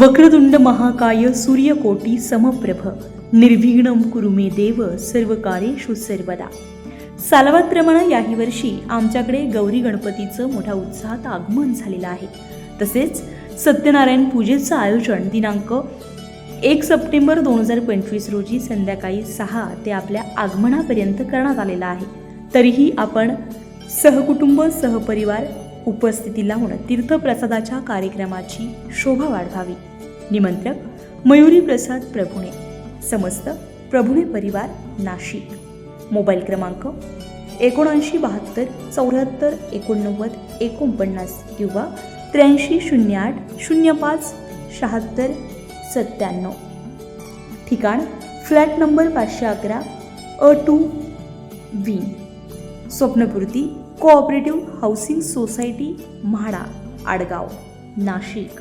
वक्रतुंड महाकाय सूर्यकोटी समप्रभ. निर्विघ्नम कुरुमे देव सर्व कार्येषु सर्वदा सालवादप्रमाणे याही वर्षी आमच्याकडे गौरी गणपतीचं मोठ्या उत्साहात आगमन झालेलं आहे. तसेच सत्यनारायण पूजेचं आयोजन दिनांक एक सप्टेंबर दोन हजार पंचवीस रोजी संध्याकाळी सहा ते आपल्या आगमनापर्यंत करण्यात आलेलं आहे. तरीही आपण सहकुटुंब सहपरिवार उपस्थिती लावून तीर्थप्रसादाच्या कार्यक्रमाची शोभा वाढवावी. निमंत्रक मयुरी प्रसाद प्रभुणे. समस्त प्रभुणे परिवार नाशिक. मोबाईल क्रमांक एकोणऐंशी बहात्तर चौऱ्याहत्तर एकोणनव्वद एकोणपन्नास किंवा त्र्याऐंशी शून्य आठ शून्य पाच शहात्तर सत्त्याण्णव. ठिकाण फ्लॅट नंबर पाचशे अकरा अ two V Swapnapurti cooperative housing society MHADA Adgaon Nashik